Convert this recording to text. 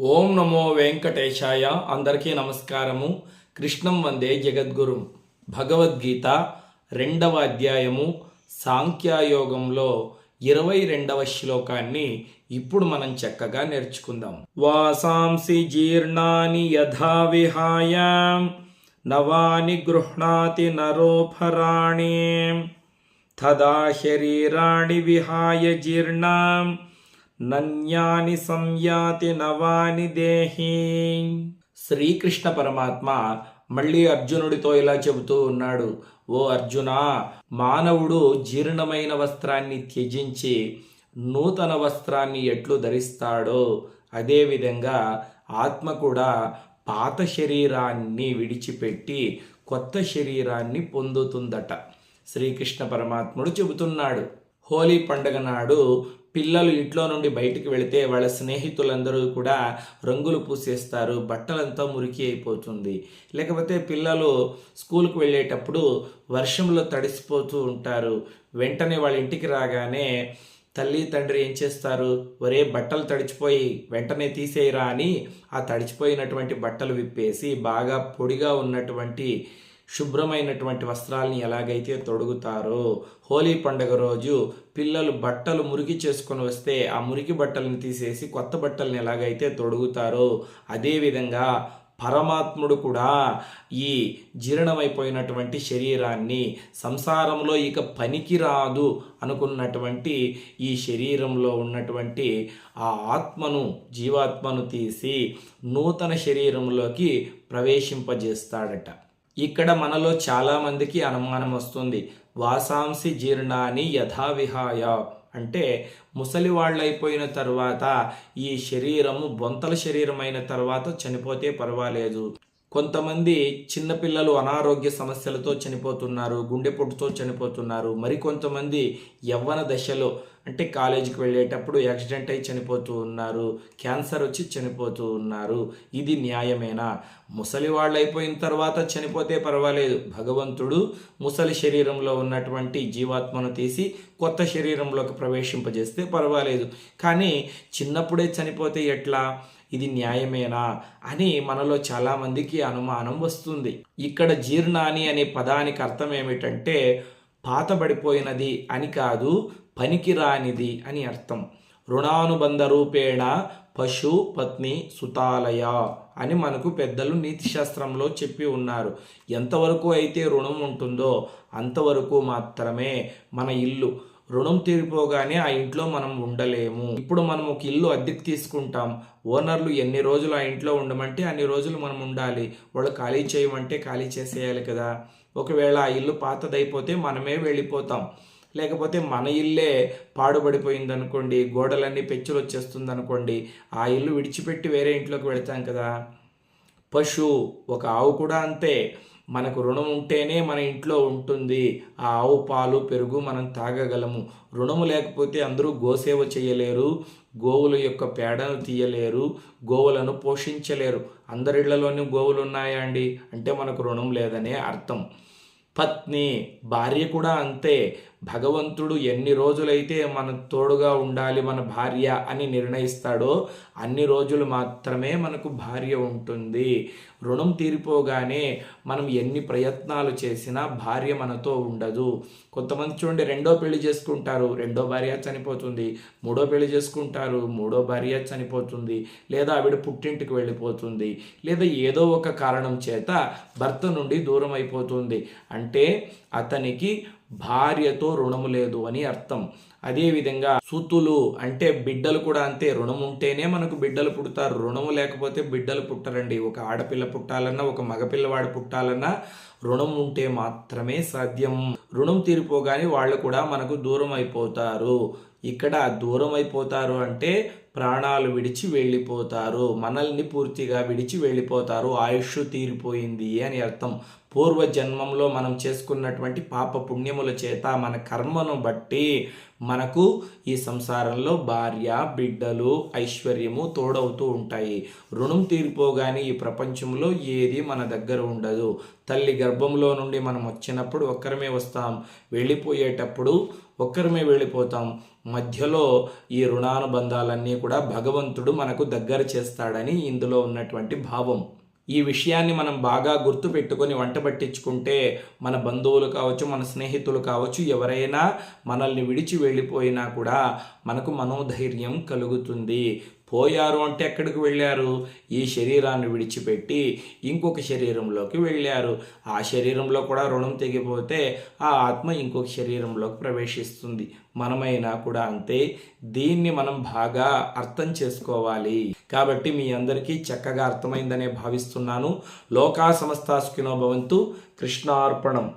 ఓం నమో వెంకటేశాయ. అందరికీ నమస్కారము. కృష్ణం వందే జగద్గురు. భగవద్గీత రెండవ అధ్యాయము సాంఖ్యాయోగంలో ఇరవై రెండవ శ్లోకాన్ని ఇప్పుడు మనం చక్కగా నేర్చుకుందాం. వాసాంసి జీర్ణాని యథా విహాయ నవాని గృహ్ణాతి నరోఫరాణి తదా శరీరాణి విహాయ జీర్ణం నన్యాని సంయాతి నవాని దేహి. శ్రీకృష్ణ పరమాత్మ మళ్ళీ అర్జునుడితో ఇలా చెబుతూ ఉన్నాడు ఓ అర్జున మానవుడు జీర్ణమైన వస్త్రాన్ని త్యజించి నూతన వస్త్రాన్ని ఎట్లు ధరిస్తాడో? అదేవిధంగా ఆత్మ కూడా పాత శరీరాన్ని విడిచిపెట్టి కొత్త శరీరాన్ని పొందుతుందట. శ్రీకృష్ణ పరమాత్ముడు చెబుతున్నాడు హోలీ పండుగ నాడు పిల్లలు ఇంట్లో నుండి బయటికి వెళితే వాళ్ళ స్నేహితులందరూ కూడా రంగులు పూసేస్తారు బట్టలంతా మురికి అయిపోతుంది. లేకపోతే పిల్లలు స్కూల్కి వెళ్ళేటప్పుడు వర్షంలో తడిసిపోతూ ఉంటారు. వెంటనే వాళ్ళ ఇంటికి రాగానే తల్లి తండ్రి ఏం చేస్తారు? ఒరే బట్టలు తడిచిపోయి వెంటనే తీసేయరా అని ఆ తడిచిపోయినటువంటి బట్టలు విప్పేసి బాగా పొడిగా ఉన్నటువంటి శుభ్రమైనటువంటి వస్త్రాలని ఎలాగైతే తొడుగుతారో హోలీ పండుగ రోజు పిల్లలు బట్టలు మురికి చేసుకొని వస్తే ఆ మురికి బట్టలను తీసేసి కొత్త బట్టలను ఎలాగైతే తొడుగుతారో అదేవిధంగా పరమాత్ముడు కూడా ఈ జీర్ణమైపోయినటువంటి శరీరాన్ని సంసారంలో ఇక పనికి రాదు అనుకున్నటువంటి ఈ శరీరంలో ఉన్నటువంటి ఆ ఆత్మను జీవాత్మను తీసి నూతన శరీరంలోకి ప్రవేశింపజేస్తాడట. ఇక్కడ మనలో చాలామందికి అనుమానం వస్తుంది. వాసాంసి జీర్ణాన్ని యథావిహాయ. అంటే ముసలి వాళ్ళైపోయిన తర్వాత ఈ శరీరము బొంతల శరీరమైన తర్వాత చనిపోతే పర్వాలేదు. కొంతమంది చిన్నపిల్లలు అనారోగ్య సమస్యలతో చనిపోతున్నారు గుండెపోటుతో చనిపోతున్నారు. మరికొంతమంది యవ్వన దశలో అంటే కాలేజీకి వెళ్ళేటప్పుడు యాక్సిడెంట్ అయి చనిపోతూ ఉన్నారు క్యాన్సర్ వచ్చి చనిపోతూ ఉన్నారు. ఇది న్యాయమేనా? ముసలి వాళ్ళు అయిపోయిన తర్వాత చనిపోతే పర్వాలేదు. భగవంతుడు ముసలి శరీరంలో ఉన్నటువంటి జీవాత్మను తీసి కొత్త శరీరంలోకి ప్రవేశింపజేస్తే పర్వాలేదు. కానీ చిన్నప్పుడే చనిపోతే ఎట్లా? ఇది న్యాయమేనా అని మనలో చాలామందికి అనుమానం వస్తుంది. ఇక్కడ జీర్ణాని అనే పదానికి అర్థం ఏమిటంటే పాతబడిపోయినది అని కాదు పనికిరానిది అని అర్థం. రుణానుబంధ రూపేణ పశు పత్ని సుతాలయ అని మనకు పెద్దలు నీతి శాస్త్రంలో చెప్పి ఉన్నారు. ఎంతవరకు అయితే రుణం ఉంటుందో అంతవరకు మాత్రమే మన ఇల్లు. రుణం తీరిపోగానే ఆ ఇంట్లో మనం ఉండలేము. ఇప్పుడు మనం ఒక ఇల్లు అద్దెకి తీసుకుంటాం. ఓనర్లు ఎన్ని రోజులు ఆ ఇంట్లో ఉండమంటే అన్ని రోజులు మనం ఉండాలి. వాళ్ళు ఖాళీ చేయమంటే ఖాళీ చేసేయాలి కదా. ఒకవేళ ఆ ఇల్లు పాతదైపోతే మనమే వెళ్ళిపోతాం. లేకపోతే మన ఇల్లే పాడుబడిపోయింది అనుకోండి గోడలన్నీ పెచ్చులు వచ్చేస్తుంది అనుకోండి ఆ ఇల్లు విడిచిపెట్టి వేరే ఇంట్లోకి వెళ్తాం కదా. పశు ఒక ఆవు కూడా అంతే. మనకు రుణం ఉంటేనే మన ఇంట్లో ఉంటుంది. ఆ ఆవు పాలు పెరుగు మనం తాగగలము. రుణము లేకపోతే అందరూ గోసేవ చేయలేరు. గోవుల యొక్క పేడను తీయలేరు. గోవులను పోషించలేరు. అందరిళ్ళలోనూ గోవులు ఉన్నాయా అండి? అంటే మనకు రుణం లేదనే అర్థం. పత్ని భార్య కూడా అంతే. భగవంతుడు ఎన్ని రోజులైతే మన తోడుగా ఉండాలి మన భార్య అని నిర్ణయిస్తాడో అన్ని రోజులు మాత్రమే మనకు భార్య ఉంటుంది. రుణం తీరిపోగానే మనం ఎన్ని ప్రయత్నాలు చేసినా భార్య మనతో ఉండదు. కొంతమంది చూడండి రెండో పెళ్ళి చేసుకుంటారు రెండో భార్య చనిపోతుంది మూడో పెళ్ళి చేసుకుంటారు మూడో భార్య చనిపోతుంది లేదా ఆవిడ పుట్టింటికి వెళ్ళిపోతుంది లేదా ఏదో ఒక కారణం చేత భర్త నుండి దూరం అయిపోతుంది అంటే అతనికి భార్యతో రుణము లేదు అని అర్థం. అదేవిధంగా సుతులు అంటే బిడ్డలు కూడా అంతే రుణం ఉంటేనే మనకు బిడ్డలు పుడతారు. రుణము లేకపోతే బిడ్డలు పుట్టరండి. ఒక ఆడపిల్ల పుట్టాలన్నా ఒక మగపిల్లవాడు పుట్టాలన్నా రుణం ఉంటే మాత్రమే సాధ్యం. రుణం తీరిపోగానే వాళ్ళు కూడా మనకు దూరం అయిపోతారు ఇక్కడ దూరం అయిపోతారు అంటే ప్రాణాలు విడిచి వెళ్ళిపోతారు. మనల్ని పూర్తిగా విడిచి వెళ్ళిపోతారు. ఆయుష్ తీరిపోయింది అని అర్థం. పూర్వ జన్మంలో మనం చేసుకున్నటువంటి పాప పుణ్యముల చేత మన కర్మను బట్టి మనకు ఈ సంసారంలో భార్య బిడ్డలు ఐశ్వర్యము తోడవుతూ ఉంటాయి. రుణం తీరిపోగానే ఈ ప్రపంచంలో ఏది మన దగ్గర ఉండదు. తల్లి గర్భంలో నుండి మనం వచ్చినప్పుడు ఒక్కరమే వస్తాం. వెళ్ళిపోయేటప్పుడు ఒక్కరమే వెళ్ళిపోతాం. మధ్యలో ఈ రుణానుబంధాలన్నీ కూడా భగవంతుడు మనకు దగ్గర చేస్తాడని ఇందులో ఉన్నటువంటి భావం. ఈ విషయాన్ని మనం బాగా గుర్తుపెట్టుకొని వంట పట్టించుకుంటే మన బంధువులు కావచ్చు మన స్నేహితులు కావచ్చు ఎవరైనా మనల్ని విడిచి వెళ్ళిపోయినా కూడా మనకు మనోధైర్యం కలుగుతుంది. పోయారు అంటే ఎక్కడికి వెళ్ళారు? ఈ శరీరాన్ని విడిచిపెట్టి ఇంకొక శరీరంలోకి వెళ్ళారు. ఆ శరీరంలో కూడా రుణం తెగిపోతే ఆ ఆత్మ ఇంకొక శరీరంలోకి ప్రవేశిస్తుంది. మనమైనా కూడా అంతే. దీన్ని మనం బాగా అర్థం చేసుకోవాలి. కాబట్టి మీ అందరికీ చక్కగా అర్థమైందనే భావిస్తున్నాను. లోకా సమస్తాసుకినో భవంతు. కృష్ణార్పణం.